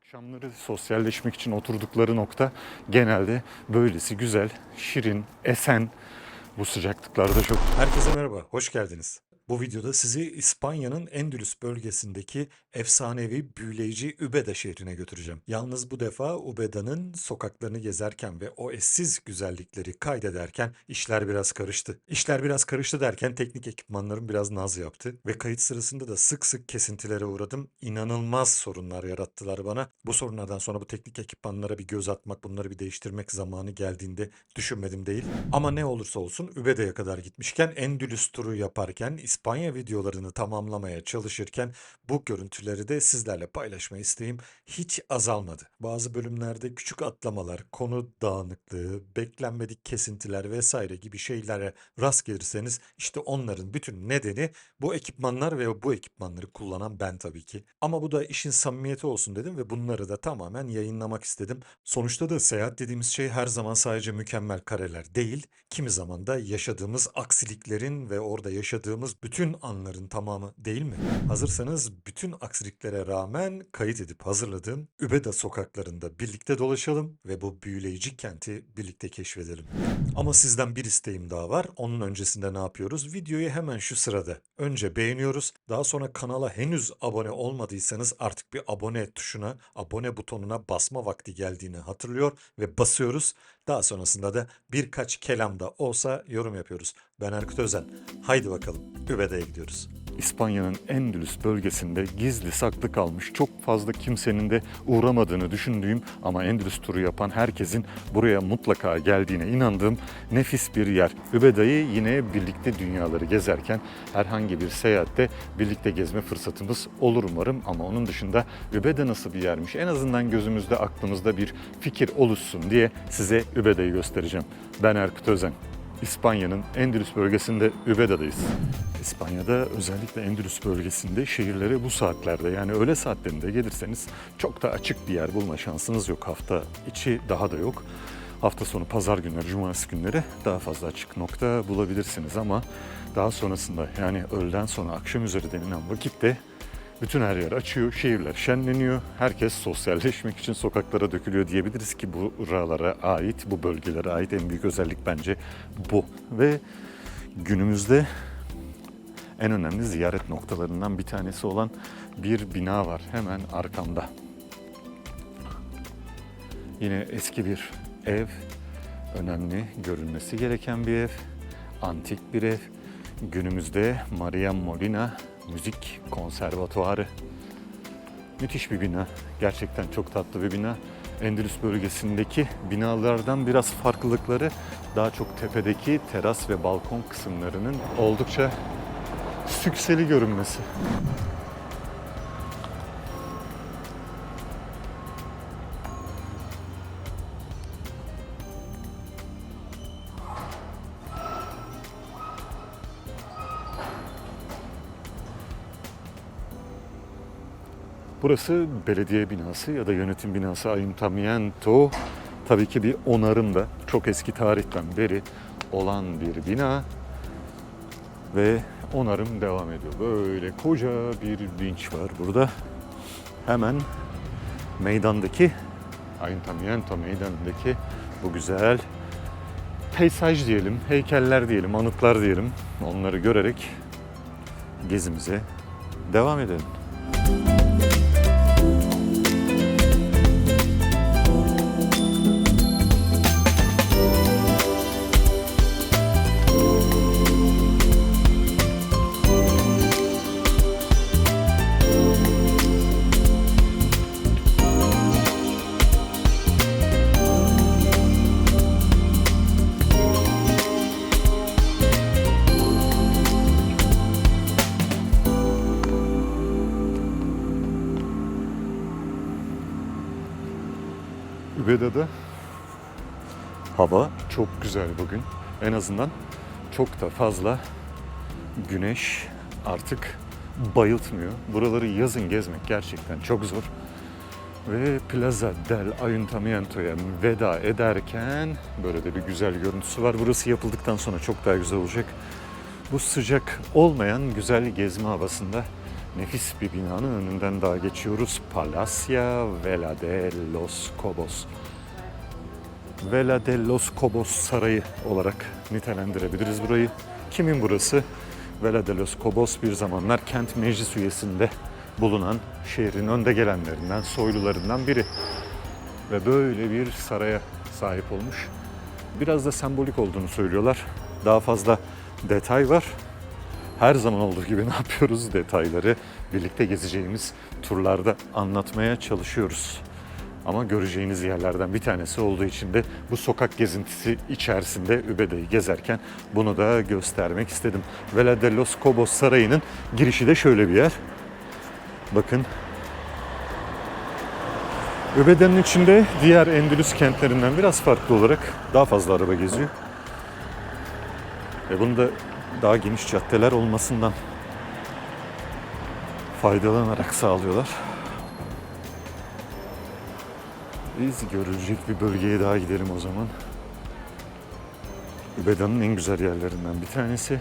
Akşamları sosyalleşmek için oturdukları nokta genelde böylesi güzel, şirin, esen. Bu sıcaklıklarda çok Herkese merhaba, hoş geldiniz. Bu videoda sizi İspanya'nın Endülüs bölgesindeki efsanevi büyüleyici Übeda şehrine götüreceğim. Yalnız bu defa Ubeda'nın sokaklarını gezerken ve o eşsiz güzellikleri kaydederken işler biraz karıştı. İşler biraz karıştı derken teknik ekipmanlarım biraz naz yaptı ve kayıt sırasında da sık sık kesintilere uğradım. İnanılmaz sorunlar yarattılar bana. Bu sorunlardan sonra bu teknik ekipmanlara bir göz atmak, bunları bir değiştirmek zamanı geldiğinde düşünmedim değil. Ama ne olursa olsun Übeda'ya kadar gitmişken Endülüs turu yaparken İspanya videolarını tamamlamaya çalışırken bu görüntüleri de sizlerle paylaşma isteğim hiç azalmadı. Bazı bölümlerde küçük atlamalar, konu dağınıklığı, beklenmedik kesintiler vesaire gibi şeylere rast gelirseniz işte onların bütün nedeni bu ekipmanlar ve bu ekipmanları kullanan ben tabii ki. Ama bu da işin samimiyeti olsun dedim ve bunları da tamamen yayınlamak istedim. Sonuçta da seyahat dediğimiz şey her zaman sadece mükemmel kareler değil, kimi zaman da yaşadığımız aksiliklerin ve orada yaşadığımız bütün anların tamamı değil mi? Hazırsanız bütün aksiliklere rağmen kayıt edip hazırladığım Übeda sokaklarında birlikte dolaşalım ve bu büyüleyici kenti birlikte keşfedelim. Ama sizden bir isteğim daha var. Onun öncesinde ne yapıyoruz? Videoyu hemen şu sırada önce beğeniyoruz. Daha sonra kanala henüz abone olmadıysanız artık bir abone tuşuna, abone butonuna basma vakti geldiğini hatırlıyor ve basıyoruz. Daha sonrasında da birkaç kelam da olsa yorum yapıyoruz. Ben Erkut Özen. Haydi bakalım Übeda'ya gidiyoruz. İspanya'nın Endülüs bölgesinde gizli saklı kalmış çok fazla kimsenin de uğramadığını düşündüğüm ama Endülüs turu yapan herkesin buraya mutlaka geldiğine inandığım nefis bir yer. Übeda'yı yine birlikte dünyaları gezerken herhangi bir seyahatte birlikte gezme fırsatımız olur umarım ama onun dışında Übeda nasıl bir yermiş en azından gözümüzde aklımızda bir fikir oluşsun diye size Übeda'yı göstereceğim. Ben Erkut Özen. İspanya'nın Endülüs bölgesinde Übeda'dayız. İspanya'da özellikle Endülüs bölgesinde şehirlere bu saatlerde yani öğle saatlerinde gelirseniz çok da açık bir yer bulma şansınız yok. Hafta içi daha da yok. Hafta sonu pazar günleri, cumartesi günleri daha fazla açık nokta bulabilirsiniz ama daha sonrasında yani öğleden sonra akşam üzeri denilen vakitte bütün her yer açıyor, şehirler şenleniyor. Herkes sosyalleşmek için sokaklara dökülüyor diyebiliriz ki buralara ait, bu bölgelere ait en büyük özellik bence bu. Ve günümüzde en önemli ziyaret noktalarından bir tanesi olan bir bina var hemen arkamda. Yine eski bir ev, önemli görülmesi gereken bir ev, antik bir ev. Günümüzde Maria Molina Müzik Konservatuarı. Müthiş bir bina. Gerçekten çok tatlı bir bina. Endülüs bölgesindeki binalardan biraz farklılıkları daha çok tepedeki teras ve balkon kısımlarının oldukça sükseli görünmesi. Burası belediye binası ya da yönetim binası Ayuntamiento. Tabii ki bir onarım da çok eski tarihten beri olan bir bina ve onarım devam ediyor. Böyle koca bir vinç var burada. Hemen meydandaki Ayuntamiento meydanındaki bu güzel peysaj diyelim, heykeller diyelim, anıtlar diyelim. Onları görerek gezimize devam edelim. Übeda'da hava çok güzel bugün. En azından çok da fazla güneş artık bayıltmıyor. Buraları yazın gezmek gerçekten çok zor. Ve Plaza del Ayuntamiento'ya veda ederken böyle de bir güzel görüntüsü var. Burası yapıldıktan sonra çok daha güzel olacak. Bu sıcak olmayan güzel gezme havasında nefis bir binanın önünden daha geçiyoruz. Palacia Vela de los Cobos. Vela de los Cobos Sarayı olarak nitelendirebiliriz burayı. Kimin burası? Vela de los Cobos bir zamanlar kent meclis üyesinde bulunan şehrin önde gelenlerinden, soylularından biri. Ve böyle bir saraya sahip olmuş. Biraz da sembolik olduğunu söylüyorlar. Daha fazla detay var. Her zaman olduğu gibi ne yapıyoruz? Detayları birlikte gezeceğimiz turlarda anlatmaya çalışıyoruz. Ama göreceğiniz yerlerden bir tanesi olduğu için de bu sokak gezintisi içerisinde Übede'yi gezerken bunu da göstermek istedim. Vela de los Cobos Sarayı'nın girişi de şöyle bir yer. Bakın. Übede'nin içinde diğer Endülüs kentlerinden biraz farklı olarak daha fazla araba geziyor. Ve bunu da daha geniş caddeler olmasından faydalanarak sağlıyorlar. Biz görülecek bir bölgeye daha gidelim o zaman. Übeda'nın en güzel yerlerinden bir tanesi.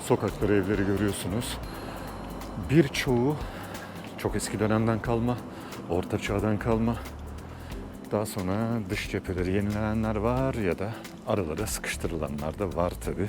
Sokakları, evleri görüyorsunuz. Birçoğu çok eski dönemden kalma, orta çağdan kalma. Daha sonra dış cepheleri yenilenenler var ya da aralara sıkıştırılanlar da var tabi.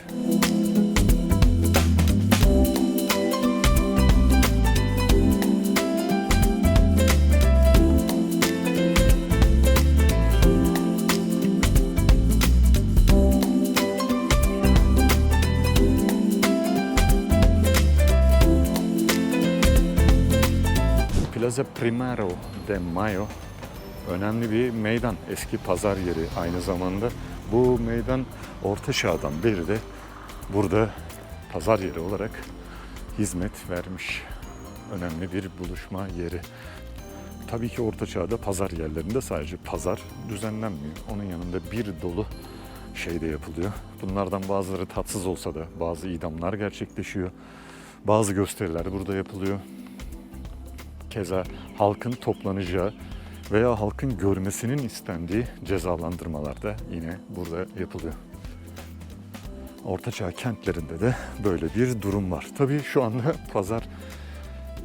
Plaza Primero de Mayo önemli bir meydan, eski pazar yeri aynı zamanda. Bu meydan Orta Çağ'dan beri de burada pazar yeri olarak hizmet vermiş. Önemli bir buluşma yeri. Tabii ki Orta Çağ'da pazar yerlerinde sadece pazar düzenlenmiyor. Onun yanında bir dolu şey de yapılıyor. Bunlardan bazıları tatsız olsa da bazı idamlar gerçekleşiyor. Bazı gösteriler burada yapılıyor. Keza halkın toplanacağı veya halkın görmesinin istendiği cezalandırmalar da yine burada yapılıyor. Ortaçağ kentlerinde de böyle bir durum var. Tabii şu anda pazar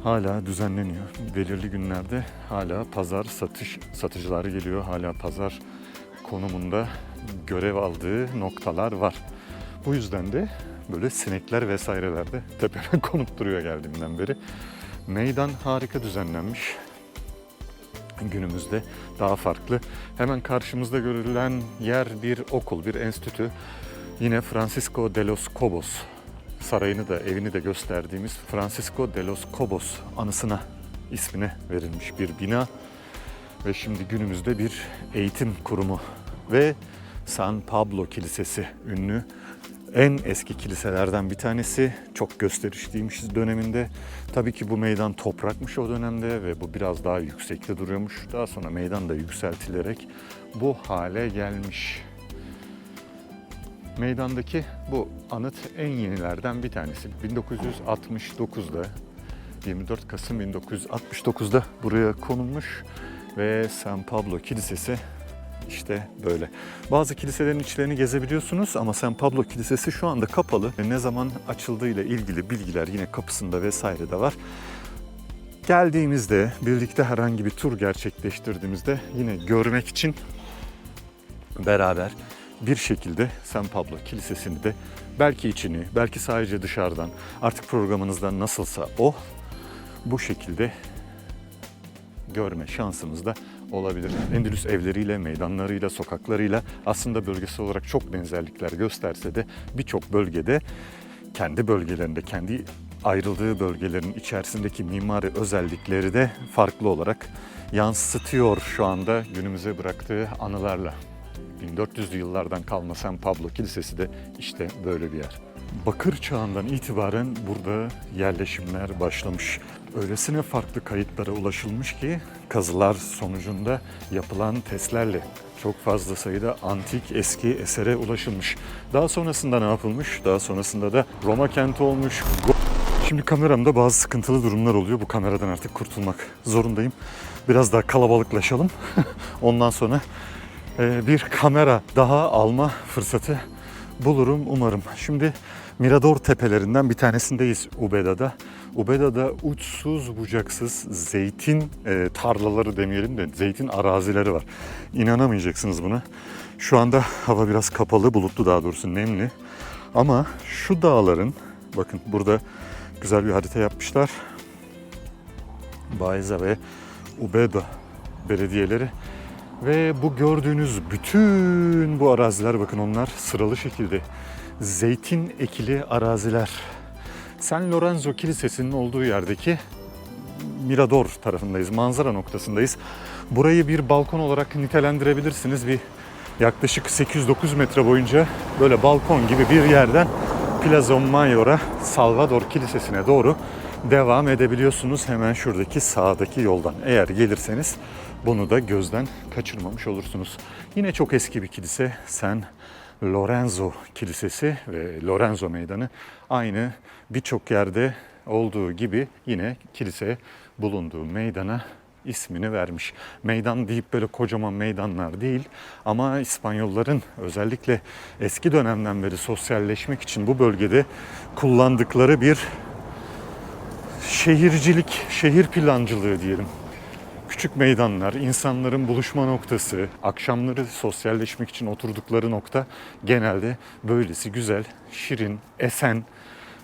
hala düzenleniyor. Belirli günlerde hala pazar satış satıcıları geliyor. Hala pazar konumunda görev aldığı noktalar var. Bu yüzden de böyle sinekler vesaireler de tepeme konup duruyor geldiğimden beri. Meydan harika düzenlenmiş. Günümüzde daha farklı. Hemen karşımızda görülen yer bir okul, bir enstitü. Yine Francisco de los Cobos sarayını da evini de gösterdiğimiz Francisco de los Cobos anısına ismine verilmiş bir bina. Ve şimdi günümüzde bir eğitim kurumu ve San Pablo Kilisesi ünlü en eski kiliselerden bir tanesi. Çok gösterişliymiş döneminde. Tabii ki bu meydan toprakmış o dönemde ve bu biraz daha yüksekte duruyormuş. Daha sonra meydan da yükseltilerek bu hale gelmiş. Meydandaki bu anıt en yenilerden bir tanesi. 1969'da 24 Kasım 1969'da buraya konulmuş ve San Pablo Kilisesi işte böyle. Bazı kiliselerin içlerini gezebiliyorsunuz ama San Pablo Kilisesi şu anda kapalı. Ne zaman açıldığıyla ilgili bilgiler yine kapısında vesaire de var. Geldiğimizde birlikte herhangi bir tur gerçekleştirdiğimizde yine görmek için beraber bir şekilde San Pablo Kilisesi'ni de belki içini, belki sadece dışarıdan artık programınızda nasılsa o bu şekilde görme şansımız da olabilir. Endülüs evleriyle, meydanlarıyla, sokaklarıyla aslında bölgesel olarak çok benzerlikler gösterse de birçok bölgede kendi bölgelerinde, kendi ayrıldığı bölgelerin içerisindeki mimari özellikleri de farklı olarak yansıtıyor şu anda günümüze bıraktığı anılarla. 1400'lü yıllardan kalma San Pablo Kilisesi de işte böyle bir yer. Bakır çağından itibaren burada yerleşimler başlamış. Öylesine farklı kayıtlara ulaşılmış ki kazılar sonucunda yapılan testlerle çok fazla sayıda antik eski esere ulaşılmış. Daha sonrasında ne yapılmış? Daha sonrasında da Roma kenti olmuş. Şimdi kameramda bazı sıkıntılı durumlar oluyor. Bu kameradan artık kurtulmak zorundayım. Biraz daha kalabalıklaşalım. Ondan sonra e, bir kamera daha alma fırsatı bulurum umarım. Şimdi Mirador tepelerinden bir tanesindeyiz Ubeda'da. Ubeda'da uçsuz bucaksız zeytin e, tarlaları demeyelim de zeytin arazileri var. İnanamayacaksınız buna. Şu anda hava biraz kapalı, bulutlu daha doğrusu nemli. Ama şu dağların, bakın burada güzel bir harita yapmışlar. Bayza ve Ubeda belediyeleri ve bu gördüğünüz bütün bu araziler bakın onlar sıralı şekilde zeytin ekili araziler. San Lorenzo Kilisesi'nin olduğu yerdeki Mirador tarafındayız, manzara noktasındayız. Burayı bir balkon olarak nitelendirebilirsiniz. Bir yaklaşık 8-9 metre boyunca böyle balkon gibi bir yerden Plaza Mayor'a, Salvador Kilisesi'ne doğru devam edebiliyorsunuz hemen şuradaki sağdaki yoldan. Eğer gelirseniz bunu da gözden kaçırmamış olursunuz. Yine çok eski bir kilise. San Lorenzo Kilisesi ve Lorenzo Meydanı aynı birçok yerde olduğu gibi yine kilise bulunduğu meydana ismini vermiş. Meydan deyip böyle kocaman meydanlar değil ama İspanyolların özellikle eski dönemden beri sosyalleşmek için bu bölgede kullandıkları bir şehircilik, şehir plancılığı diyelim. Küçük meydanlar, insanların buluşma noktası, akşamları sosyalleşmek için oturdukları nokta genelde böylesi güzel, şirin, esen.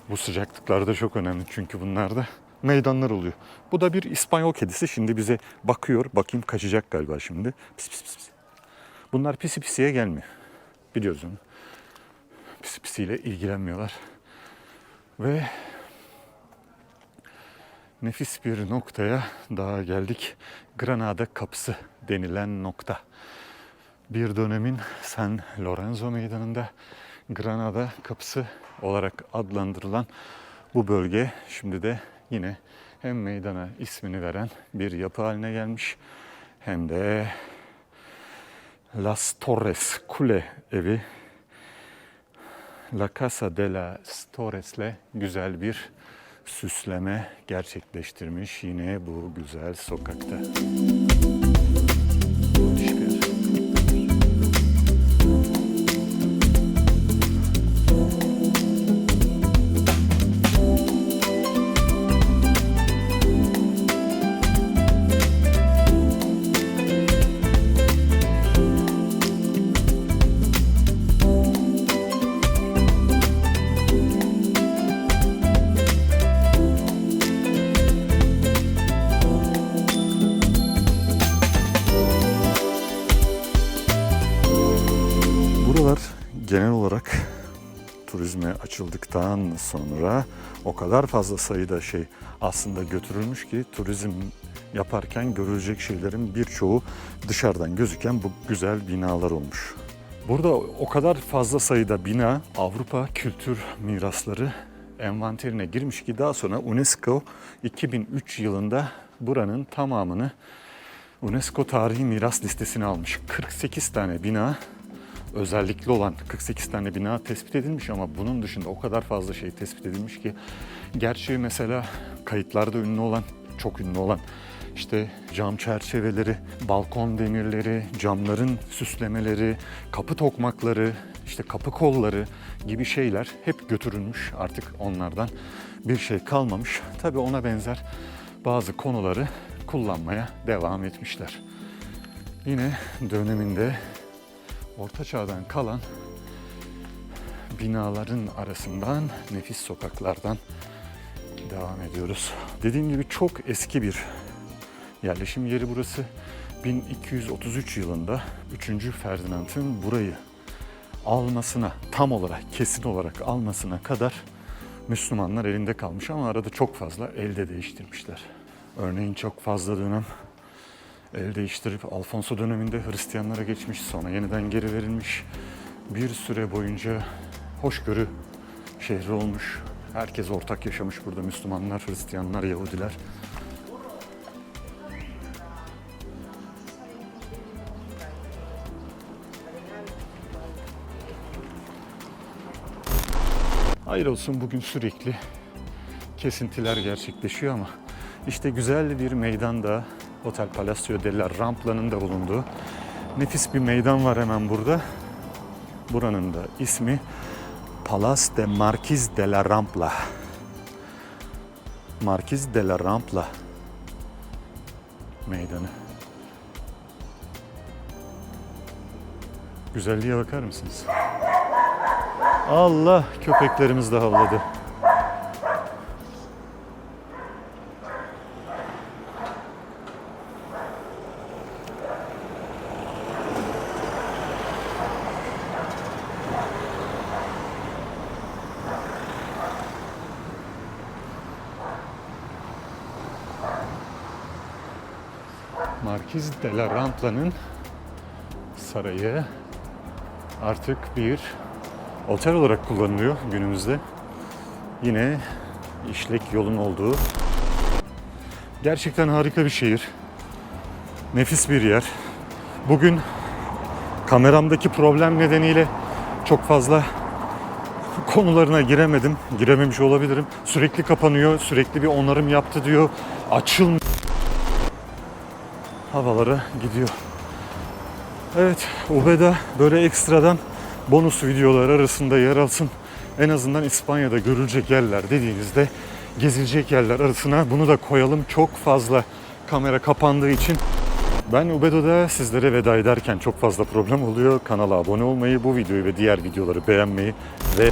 Bu sıcaklıklarda çok önemli çünkü bunlarda meydanlar oluyor. Bu da bir İspanyol kedisi şimdi bize bakıyor. Bakayım kaçacak galiba şimdi. Pis pis pis. Bunlar pisi pisiye gelmiyor. Biliyoruz onu. Pisi pisiyle ilgilenmiyorlar. Ve nefis bir noktaya daha geldik. Granada Kapısı denilen nokta. Bir dönemin San Lorenzo Meydanı'nda Granada Kapısı olarak adlandırılan bu bölge şimdi de yine hem meydana ismini veren bir yapı haline gelmiş hem de Las Torres Kule evi La Casa de las Torres'le güzel bir süsleme gerçekleştirmiş yine bu güzel sokakta. Açıldıktan sonra o kadar fazla sayıda şey aslında götürülmüş ki turizm yaparken görülecek şeylerin birçoğu dışarıdan gözüken bu güzel binalar olmuş. Burada o kadar fazla sayıda bina Avrupa Kültür Mirasları envanterine girmiş ki daha sonra UNESCO 2003 yılında buranın tamamını UNESCO Tarihi Miras listesine almış. 48 tane bina özellikli olan 48 tane bina tespit edilmiş ama bunun dışında o kadar fazla şey tespit edilmiş ki gerçi mesela kayıtlarda ünlü olan, çok ünlü olan işte cam çerçeveleri, balkon demirleri, camların süslemeleri, kapı tokmakları, işte kapı kolları gibi şeyler hep götürülmüş. Artık onlardan bir şey kalmamış. Tabii ona benzer bazı konuları kullanmaya devam etmişler. Yine döneminde Orta Çağ'dan kalan binaların arasından nefis sokaklardan devam ediyoruz. Dediğim gibi çok eski bir yerleşim yeri burası. 1233 yılında 3. Ferdinand'ın burayı almasına, tam olarak, kesin olarak almasına kadar Müslümanlar elinde kalmış ama arada çok fazla elde değiştirmişler. Örneğin çok fazla dönem el değiştirip Alfonso döneminde Hristiyanlara geçmiş, sonra yeniden geri verilmiş. Bir süre boyunca hoşgörü şehri olmuş. Herkes ortak yaşamış burada Müslümanlar, Hristiyanlar, Yahudiler. Hayır olsun bugün sürekli kesintiler gerçekleşiyor ama işte güzel bir meydanda Hotel Palacio della Rampla'nın da bulunduğu Nefis bir meydan var hemen burada. Buranın da ismi Palas de Marquis de la Rampla. Marquis de la Rampla meydanı. Güzelliğe bakar mısınız? Allah köpeklerimiz de havladı. Markiz de la Rampla'nın sarayı artık bir otel olarak kullanılıyor günümüzde. Yine işlek yolun olduğu gerçekten harika bir şehir. Nefis bir yer. Bugün kameramdaki problem nedeniyle çok fazla konularına giremedim. Girememiş olabilirim. Sürekli kapanıyor, sürekli bir onarım yaptı diyor. Açılmıyor. Havalara gidiyor. Evet, Ubeda böyle ekstradan bonus videolar arasında yer alsın. En azından İspanya'da görülecek yerler dediğinizde gezilecek yerler arasına bunu da koyalım. Çok fazla kamera kapandığı için ben Ubeda'da sizlere veda ederken çok fazla problem oluyor. Kanala abone olmayı, bu videoyu ve diğer videoları beğenmeyi ve